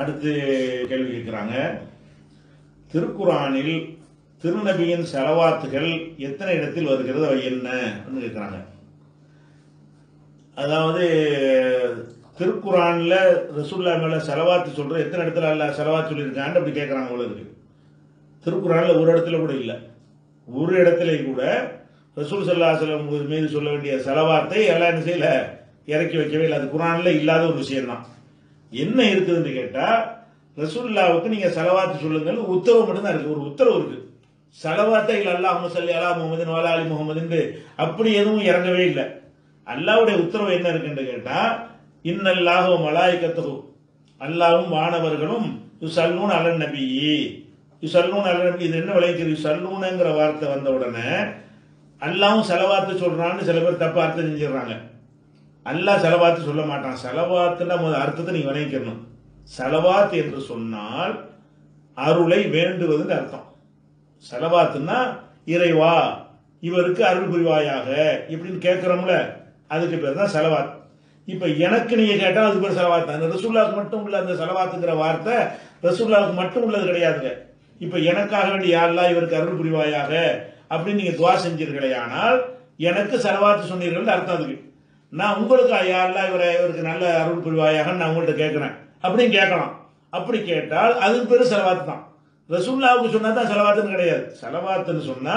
அடுத்து கேள்வி கேட்குறாங்க. திருக்குறானில் திருநபியின் செலவாத்துகள் எத்தனை இடத்தில் வருகிறது அவை என்ன? அப்படின்னு கேட்குறாங்க. அதாவது திருக்குறானில் ரசூல்லா மேலே செலவாத்து சொல்கிற எத்தனை இடத்துல அல்ல செலவாத்து சொல்லியிருக்கான்னு அப்படி கேட்குறாங்க போல திருக்குறானில் ஒரு இடத்துல கூட இல்லை. ஒரு இடத்துல கூட ரசூல் சல்லாஹலம் மீது சொல்ல வேண்டிய செலவாத்தை எல்லாம் என்ன செய்யலை? இறக்கி வைக்கவே இல்லை. அது குரானில் இல்லாத ஒரு விஷயம் தான் என்ன இருக்குதுன்னு கேட்டா ரசூல்லாவுக்கு நீங்க செலவாத்து சொல்லுங்கள் உத்தரவு மட்டும்தான் இருக்கு. ஒரு உத்தரவு இருக்கு. செலவாத்தை இல்ல அல்லாஹ் சல்லி அலா முகமது வாலா அலி முகமதுன்னு அப்படி எதுவும் இறங்கவே இல்லை. அல்லாவுடைய உத்தரவு என்ன இருக்குன்னு கேட்டா இன்னல்லாஹு மலாய்க்கத்துகு அல்லாவும் மாணவர்களும் யுசல்லூன் அலன் நபி. யுசல்லூன் அலன் நபி இது என்ன விளைவிக்கிறது? யுசல்லூனுங்கிற வார்த்தை வந்த உடனே அல்லாவும் செலவாத்து சொல்றான்னு சில பேர் தப்பா அர்த்தம் செஞ்சிடறாங்க. அல்லாஹ் செலவாத்து சொல்ல மாட்டான். செலவாத்துன்னா முதல் அர்த்தத்தை நீ விளைவிக்கணும் செலவாத் என்று சொன்னால் அருளை வேண்டுவதுன்னு அர்த்தம். செலவாத்துன்னா இறைவா இவருக்கு அருள் புரிவாயாக இப்படின்னு கேட்குறோம்ல அதுக்கு பேர் தான் செலவாத். இப்போ எனக்கு நீங்க கேட்டால் அதுக்கு பேர் செலவாத். அந்த ரசூல்லாவுக்கு மட்டும் உள்ள அந்த செலவாத்துங்கிற வார்த்தை ரசூல்லாவுக்கு மட்டும் உள்ளது கிடையாதுங்க. இப்போ எனக்காக வேண்டி யாரெல்லாம் இவருக்கு அருள் புரிவாயாக அப்படின்னு நீங்க துவா செஞ்சீர்களே ஆனால் எனக்கு செலவாத்து சொன்னீர்கள் அர்த்தம் அதுக்கு. நான் உங்களுக்கு யாரெல்லாம் இவரை இவருக்கு நல்ல அருள் புரிவாயாக நான் உங்கள்கிட்ட கேட்குறேன். அப்படின்னு கேட்கலாம். அப்படி கேட்டால் அது பெரும் செலவாத்து தான். ரசூல்லாவுக்கு சொன்னா தான் செலவாத்துன்னு கிடையாது. செலவாத்துன்னு சொன்னா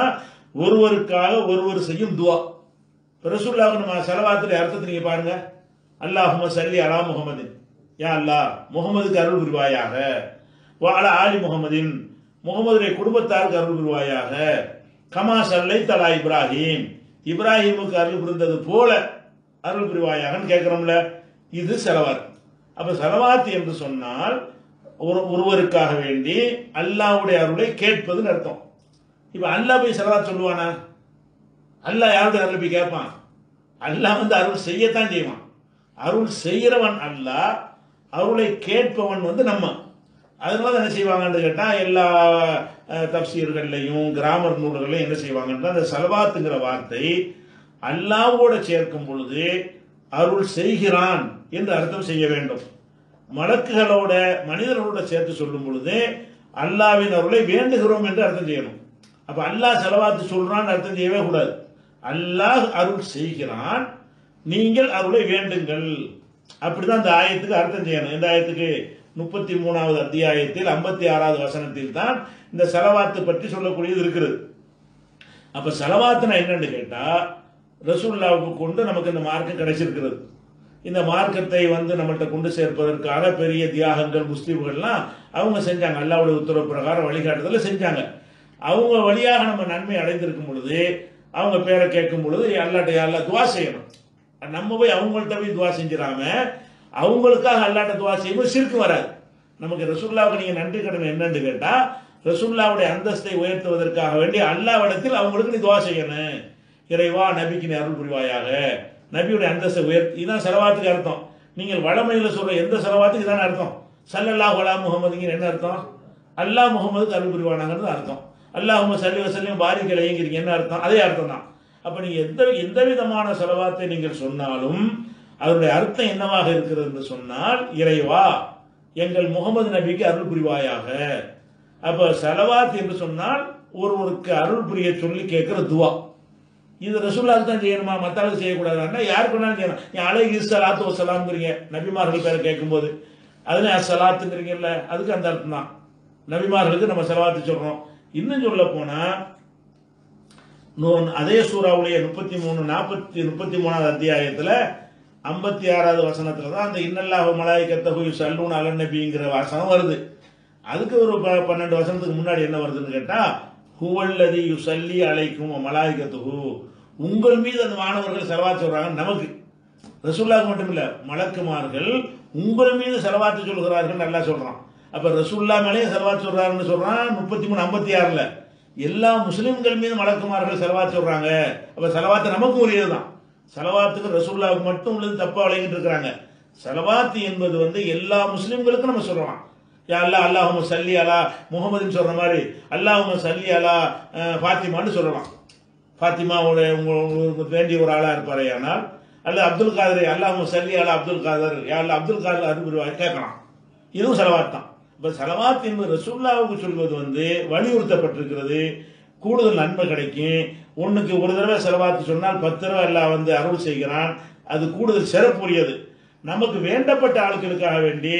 ஒருவருக்காக ஒருவர் செய்யும் துவா. ரசூல்லாவுக்கு நம்ம செலவாத்துல அர்த்தத்தை நீங்க பாருங்க. அல்லாஹும சல்லி அலா முகமதின் யா அல்லாஹ் முகமதுக்கு அருள் புரிவாயாக. வாழ ஆலி முகமதின் முகமதுடைய குடும்பத்தாருக்கு அருள் புரிவாயாக. கமா சல்லை தலா இப்ராஹிம். இப்ராஹிமுக்கு அருள் புரிந்தது போல அருள் புரிவாயாகன்னு கேட்கிறோம்ல. இது செலவாத் அப்ப செலவாத் என்று சொன்னால் ஒரு ஒருவருக்காக வேண்டி அல்லாவுடைய அருளை கேட்பதுன்னு அர்த்தம். இப்ப அல்லாஹ் போய் செலவாத் சொல்லுவானா? அல்லாஹ் யாருடைய அருள் போய் கேட்பான்? அல்லாஹ் வந்து அருள் செய்யத்தான் செய்வான். அருள் செய்கிறவன் அல்லாஹ் அருளை கேட்பவன் வந்து நம்ம. அதனால என்ன செய்வாங்கன்னு கேட்டால் எல்லா தப்சீர்கள்லையும் கிராமர் நூல்களையும் என்ன செய்வாங்கன்னா அந்த செலவாத்துங்கிற வார்த்தை அல்லாவோட சேர்க்கும் பொழுது அருள் செய்கிறான் என்று அர்த்தம் செய்ய வேண்டும். மலக்குகளோட மனிதர்களோட சேர்த்து சொல்லும் பொழுது அல்லாவின் அருளை வேண்டுகிறோம் என்று அர்த்தம் செய்யணும். அப்ப அல்லாஹ் செலவாத்து சொல்றான்னு அர்த்தம் செய்யவே கூடாது. அல்லாஹ் அருள் செய்கிறான் நீங்கள் அருளை வேண்டுங்கள். அப்படிதான் இந்த ஆயத்துக்கு அர்த்தம் செய்யணும். இந்த ஆயத்துக்கு? முப்பத்தி மூணாவது அத்தியாயத்தில் ஐம்பத்தி ஆறாவது வசனத்தில் தான் இந்த செலவாத்து பற்றி சொல்லக்கூடியது இருக்கிறது. அப்ப செலவாத்துனா என்னன்னு கேட்டா ரசூல்லாவுக்கு கொண்டு நமக்கு இந்த மார்க்கம் கிடைச்சிருக்கிறது. இந்த மார்க்கத்தை வந்து நம்மகிட்ட கொண்டு சேர்ப்பதற்காக பெரிய தியாகங்கள் முஸ்லீம்கள்லாம் அவங்க செஞ்சாங்க. அல்லாவுடைய உத்தரவு பிரகாரம் வழிகாட்டுதல செஞ்சாங்க. அவங்க வழியாக நம்ம நன்மை அடைந்திருக்கும் பொழுது அவங்க பேரை கேட்கும் பொழுது அல்லாட்ட அல்லா துவா செய்யணும்? நம்ம போய் அவங்கள்ட்ட போய் துவா செஞ்சிடாம அவங்களுக்காக அல்லாட்ட துவா செய்யும்போது சிரிக்கு வராது. நமக்கு ரசூல்லாவுக்கு நீங்க நன்றி கடமை என்னன்னு கேட்டா ரசூல்லாவுடைய அந்தஸ்தை உயர்த்துவதற்காக வேண்டி அல்லாவிடத்தில் அவங்களுக்கு நீ துவா செய்யணும். இறைவா நபிக்கு நீ அருள் புரிவாயாக. நபியுடைய அந்தஸ்தை உயர்த்தி இதுதான் செலவாத்துக்கு அர்த்தம். நீங்கள் வளமையில் சொல்ற எந்த செலவாத்துக்கு இதான அர்த்தம்? சல்லல்லாஹ் வலா முகமதுங்கிற என்ன அர்த்தம்? அல்லாஹ் முகமதுக்கு அருள் புரிவானாங்கிறது அர்த்தம். அல்லாஹ் சல்லி வசல்லையும் பாரிக்கல் என்ன அர்த்தம்? அதே அர்த்தம் தான் அப்போ நீங்கள் எந்த எந்த விதமான செலவாத்தை நீங்கள் சொன்னாலும் அதனுடைய அர்த்தம் என்னவாக இருக்கிறது என்று சொன்னால் இறைவா எங்கள் முகமது நபிக்கு அருள் புரிவாயாக. அப்போ செலவாத் என்று சொன்னால் ஒருவருக்கு அருள் புரிய சொல்லி கேட்குற துவா. இது ரசூல்லாவுக்கு தான் செய்யணுமா? மத்தாளுக்கு செய்யக்கூடாதுன்னா யாருக்கு வேணாலும் செய்யணும் நீ அலை சலாத்து வசலாம்ங்கிறீங்க நபிமார்கள் பேரை கேட்கும்போது. அதுல சலாத்துங்கிறீங்கல்ல அதுக்கு அந்த அர்த்தம் தான். நபிமார்களுக்கு நம்ம செலவாத்து சொல்கிறோம் இன்னும் சொல்ல போனால் அதே சூறாவுடைய முப்பத்தி மூணு நாற்பத்தி முப்பத்தி மூணாவது அத்தியாயத்தில் ஐம்பத்தி ஆறாவது வசனத்தில் தான் அந்த இன்னல்லாஹ் மலாய்க்கத்தகு சல்லூன் அலன் நபிங்கிற வசனம் வருது. அதுக்கு ஒரு பன்னெண்டு வசனத்துக்கு முன்னாடி என்ன வருதுன்னு கேட்டா ஹுவல்லதி யுசல்லி அழைக்கும் மலாய்க்கத்துகு உங்கள் மீது அந்த மாணவர்கள் செலவாத்து சொல்றாங்க நமக்கு. ரசுல்லாவுக்கு மட்டும் இல்லை மலக்குமார்கள் உங்கள் மீது செலவாத்து சொல்கிறார்கள் நல்லா சொல்றான். அப்ப ரசுல்லா மேலே செலவாத்து சொல்றாருன்னு சொல்றான் முப்பத்தி மூணு ஐம்பத்தி ஆறுல. எல்லா முஸ்லிம்கள் மீது மலக்குமார்கள் செலவாத்து சொல்றாங்க. அப்ப செலவாத்து நமக்கு உரியதுதான். செலவாத்துக்கு ரசுல்லாவுக்கு மட்டும் உள்ளது தப்பா விளையிட்டு இருக்கிறாங்க. செலவாத்து என்பது வந்து எல்லா முஸ்லிம்களுக்கும் நம்ம சொல்லலாம். யா அல்லா அல்லாஹும் சல்லி அலா முகமதுன்னு சொல்ற மாதிரி அல்லாஹும் சல்லி அலா ஃபாத்திமான்னு சொல்லலாம். ஃபாத்திமாவுடைய உங்களுக்கு வேண்டிய ஒரு ஆளாக இருப்பாரே ஆனால் அல்ல அப்துல் காதர் அல்லாஹும் சல்லி அல்ல அப்துல் காதர் யா அப்துல் காதர் அறிவுருவாய் கேட்கலாம். இதுவும் செலவாத் தான் இப்போ செலவாத் என்பது ரசூல்லாவுக்கு சொல்வது வந்து வலியுறுத்தப்பட்டிருக்கிறது. கூடுதல் நன்மை கிடைக்கும். ஒன்றுக்கு ஒரு தடவை செலவாத்து சொன்னால் பத்து தடவை எல்லாம் வந்து அருள் செய்கிறான். அது கூடுதல் சிறப்புரியது. நமக்கு வேண்டப்பட்ட ஆட்களுக்காக வேண்டி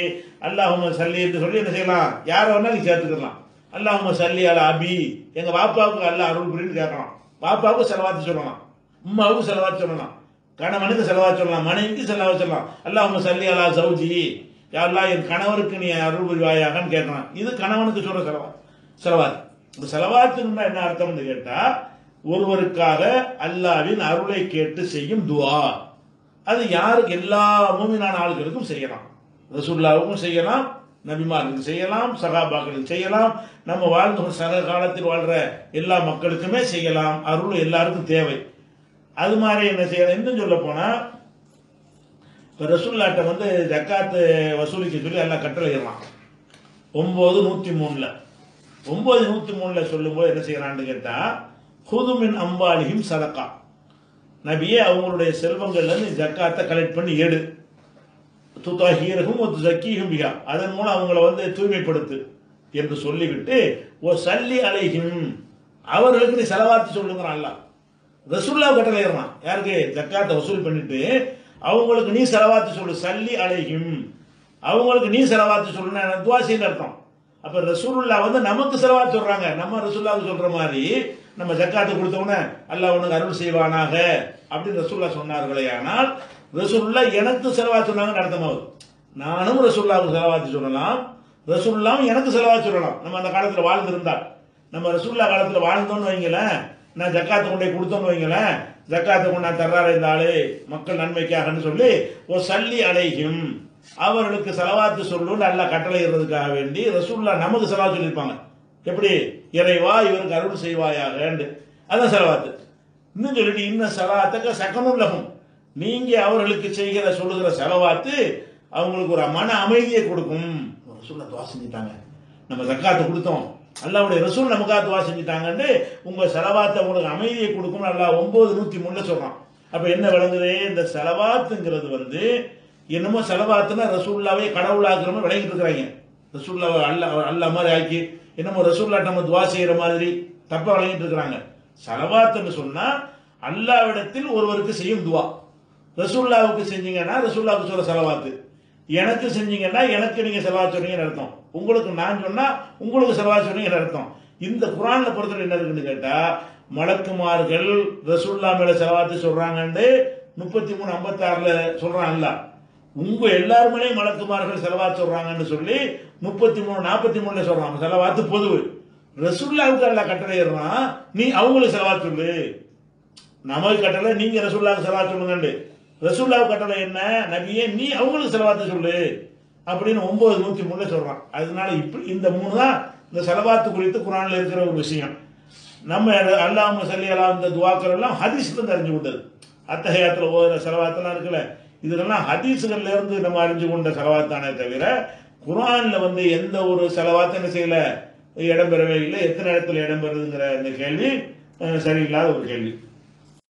அல்லாஹும சல்லி என்று சொல்லி என்ன செய்யலாம்? யாரை வேணாலும் சேர்த்துக்கலாம். அல்லாஹும சல்லி அலா அபி. எங்கள் பாப்பாவுக்கு அல்லாஹ் அருள் புரின்னு கேட்கலாம். பாப்பாவுக்கு செலவாத்து சொல்லலாம். உம்மாவுக்கு செலவாத்து சொல்லலாம். கணவனுக்கு செலவாத்து சொல்லலாம். மனைவிக்கு செலவாக சொல்லலாம். அல்லாஹும சல்லி அல்லா சௌஜி. யாரெல்லாம் என் கணவருக்கு நீ அருள் புரிவாயாகன்னு கேட்கலாம் இது கணவனுக்கு சொல்ற செலவா செலவாது இந்த செலவாத்துன்னா என்ன அர்த்தம்னு கேட்டா ஒருவருக்காக அல்லாவின் அருளை கேட்டு செய்யும் துவா. அது யாருக்கு? எல்லா மூமினான ஆளுகளுக்கும் செய்யலாம். ரசுல்லாவுக்கும் செய்யலாம். நபிமார்கள் செய்யலாம் சகாபாக்களுக்கு செய்யலாம். நம்ம வாழ்ந்த சக காலத்தில் வாழ்ற எல்லா மக்களுக்குமே செய்யலாம். அருள் எல்லாருக்கும் தேவை. அது மாதிரி என்ன செய்யலாம்? இன்னும் சொல்ல போனா இப்போ ரசுல்லாட்டை வந்து ஜக்காத்து வசூலிக்க சொல்லி எல்லாம் கட்டளையிடலாம் ஒம்பது நூற்றி மூணில். ஒம்பது நூற்றி மூணில் சொல்லும்போது என்ன செய்யறான்னு கேட்டால் ஹுதுமின் அம்பாலியும் சதக்கா. நபியே அவங்களுடைய செல்வங்கள்லேருந்து ஜக்காத்தை கலெக்ட் பண்ணி எடு. துத்தாஹீரகும் ஒரு ஜக்கீகும் மிகா அதன் மூலம் அவங்கள வந்து தூய்மைப்படுத்து என்று சொல்லிவிட்டு ஓ சல்லி அலைஹிம். அவர்களுக்கு நீ செலவாத்து சொல்லுங்கிறான் அல்லாஹ். ரசுல்லா கட்டளையிடறான் யாருக்கு? ஜக்காத்தை வசூல் பண்ணிட்டு அவங்களுக்கு நீ செலவாத்து சொல்லு. சல்லி அலைஹிம். அவங்களுக்கு நீ செலவாத்து சொல்லணும் துவாசின்னு அர்த்தம். அப்ப ரசூல்லா வந்து நமக்கு செலவாத்து சொல்றாங்க. நம்ம ரசூல்லாவுக்கு சொல்ற மாதிரி நம்ம ஜக்காத்து கொடுத்தவன அல்லாஹ் உனக்கு அருள் செய்வானாக. அப்படின்னு ரசூல்லா சொன்னார்களே ஆனால் ரசுல்லா எனக்கு செலவாத்து சொன்னாங்கன்னு அர்த்தமாகுது நானும் ரசுல்லாவுக்கு செலவாத்து சொல்லலாம். ரசூல்லாவும் எனக்கு செலவாத்து சொல்லலாம். நம்ம அந்த காலத்தில் வாழ்ந்திருந்தால். நம்ம ரசுல்லா காலத்தில் வாழ்ந்தோம்னு வைங்களேன். நான் ஜக்காத்தை கொண்டே கொடுத்தோம்னு கொடுத்தோன்னு வைங்களேன். ஜக்காத்தை கொண்டு நான் தர்றாரு இந்த ஆளு மக்கள் நன்மைக்காகன்னு சொல்லி ஓ சல்லி அலைகும் அவர்களுக்கு செலவாத்து சொல்லுன்னு நல்லா கட்டளையிடுறதுக்காக வேண்டி ரசூல்லா நமக்கு செலவா சொல்லியிருப்பாங்க. எப்படி? இறைவா இவருக்கு அருள் செய்வாயாக. அதான் செலவாத்து. இன்னும் சொல்லிட்டு இன்னும் செலவாத்துக்கு சக்கனுள்ளகும் நீங்க அவர்களுக்கு செய்கிற சொல்லுகிற செலவாத்து அவங்களுக்கு ஒரு மன அமைதியை கொடுக்கும். ரசூல்லா துவா செஞ்சுட்டாங்க. நம்ம ஜக்காத்து கொடுத்தோம். அல்லாவுடைய ரசூல் நமக்காக துவா செஞ்சுட்டாங்கன்னு உங்க செலவாத்தை உங்களுக்கு அமைதியை கொடுக்கும் நல்லா ஒன்பது நூத்தி மூணுல சொல்றான். அப்ப என்ன விளங்குது? இந்த செலவாத்துங்கிறது வந்து என்னமோ செலவாத்துனா ரசூல்லாவே கடவுளாக்குற மாதிரி விளங்கிட்டு இருக்கிறாங்க. ரசூல்லாவை அல்ல அல்ல மாதிரி ஆக்கி என்னமோ ரசூல்லா நம்ம துவா செய்யற மாதிரி தப்பா விளங்கிட்டு இருக்கிறாங்க. செலவாத்துன்னு சொன்னா அல்லாவிடத்தில் ஒருவருக்கு செய்யும் துவா. ரசூல்லாவுக்கு செஞ்சீங்கன்னா ரசூல்லாவுக்கு சொல்ல செலவாத்து. எனக்கு செஞ்சீங்கன்னா எனக்கு நீங்க செலவா சொன்னீங்கன்னு அர்த்தம். உங்களுக்கு நான் சொன்னா உங்களுக்கு செலவா சொன்னீங்கன்னு அர்த்தம். இந்த குரான்ல பொறுத்தவரை என்ன இருக்குன்னு கேட்டா மலக்குமார்கள் ரசூல்லா மேல செலவாத்து சொல்றாங்கன்னு முப்பத்தி மூணு ஐம்பத்தி ஆறுல சொல்றாங்கல்ல. உங்க எல்லாருமே மலக்குமார்கள் செலவா சொல்றாங்கன்னு சொல்லி முப்பத்தி மூணு நாற்பத்தி மூணுல சொல்றாங்க. செலவாத்து பொதுவு. ரசூல்லாவுக்கு அல்ல கட்டளையிடுறான் நீ அவங்களுக்கு செலவா சொல்லு. நமக்கு கட்டளை நீங்க ரசூல்லாவுக்கு செலவா சொல்லுங்கண்டு. ரசூல்லா கட்டளை என்ன? நபியே நீ அவங்களுக்கு செலவாத்து சொல்லு. அப்படின்னு ஒன்பது நூத்தி மூணுல சொல்றான். அதனால இப்படி இந்த மூணு தான் இந்த செலவாத்து குறித்து குரான்ல இருக்கிற ஒரு விஷயம். நம்ம அல்லாம சல்லி அலா இந்த துவாக்கள் எல்லாம் ஹதீஸ்ல இருந்து அறிஞ்சு கொண்டது. அத்தகையத்துல ஓதுற செலவாத்தெல்லாம் இருக்குல்ல. இதெல்லாம் ஹதீஸுகள்ல இருந்து நம்ம அறிஞ்சு கொண்ட செலவாத்தானே தவிர குரான்ல வந்து எந்த ஒரு செலவாத்த என்ன செய்யல? இடம்பெறவே இல்லை. எத்தனை இடத்துல இடம்பெறுதுங்கிற இந்த கேள்வி சரியில்லாத ஒரு கேள்வி.